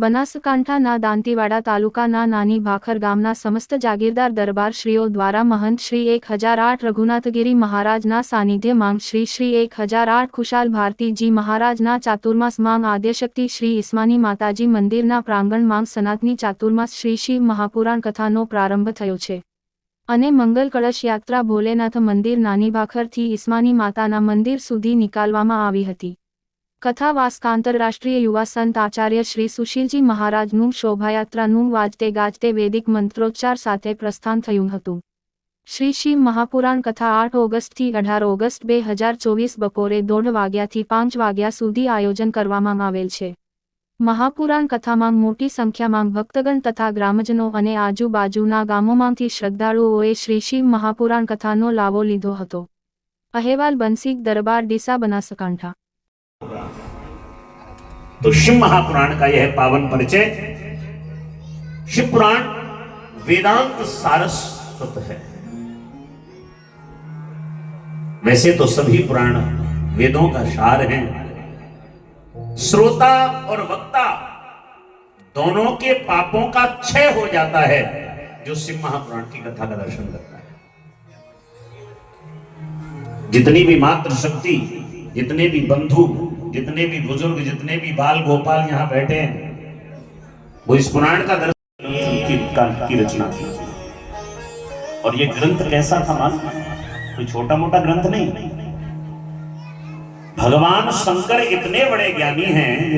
બનાસકાંઠાના દાંતીવાડા તાલુકાના નાની ભાખર ગામના સમસ્ત જાગીરદાર દરબાર શ્રીઓ દ્વારા મહંત શ્રી એક હજાર આઠ રઘુનાથગીરી મહારાજના સાનિધ્યમાં શ્રી શ્રી એક હજાર આઠ ખુશાલ ભારતીજી મહારાજના ચાતુર્માસ માંગ આદ્યશક્તિ શ્રી ઇસ્માની માતાજી મંદિરના પ્રાંગણમાં સનાતની ચાતુર્માસ શ્રી શિવ મહાપુરાણ કથાનો પ્રારંભ થયો છે. અને મંગલ કળશ યાત્રા ભોલેનાથ મંદિર નાની ભાખરથી ઈસ્માની માતાના મંદિર સુધી નીકાળવામાં આવી હતી. કથા વાસ્ક આંતરરાષ્ટ્રીય યુવા સંત આચાર્ય શ્રી સુશીલજી મહારાજનું શોભાયાત્રાનું વાજતે ગાજતે વૈદિક મંત્રોચ્ચાર સાથે પ્રસ્થાન થયું હતું. શ્રી શિવ મહાપુરાણ કથા આઠ ઓગસ્ટથી અઢાર ઓગસ્ટ બે હજાર ચોવીસ બપોરે દોઢ વાગ્યાથી પાંચ વાગ્યા સુધી આયોજન કરવામાં આવેલ છે. મહાપુરાણ કથામાં મોટી સંખ્યામાં ભક્તગણ તથા ગ્રામજનો અને આજુબાજુના ગામોમાંથી શ્રદ્ધાળુઓએ શ્રી શિવ મહાપુરાણ કથાનો લાવો લીધો હતો. અહેવાલ બંસીક દરબાર ડીસા બનાસકાંઠા. तो शिव महापुराण का यह पावन परिचय। शिव पुराण वेदांत सारस्वत है। वैसे तो सभी पुराण वेदों का सार हैं। श्रोता और वक्ता दोनों के पापों का क्षय हो जाता है, जो शिव महापुराण की कथा का दर्शन करता है। जितनी भी मातृ शक्ति जितने भी बंधु जितने भी बुज़ुर्ग जितने भी बाल गोपाल यहाँ बैठे हैं वो इस पुराण का दर्शन की, का- रचना थी। और ये ग्रंथ कैसा था मान? कोई छोटा मोटा ग्रंथ नहीं। भगवान शंकर इतने बड़े ज्ञानी हैं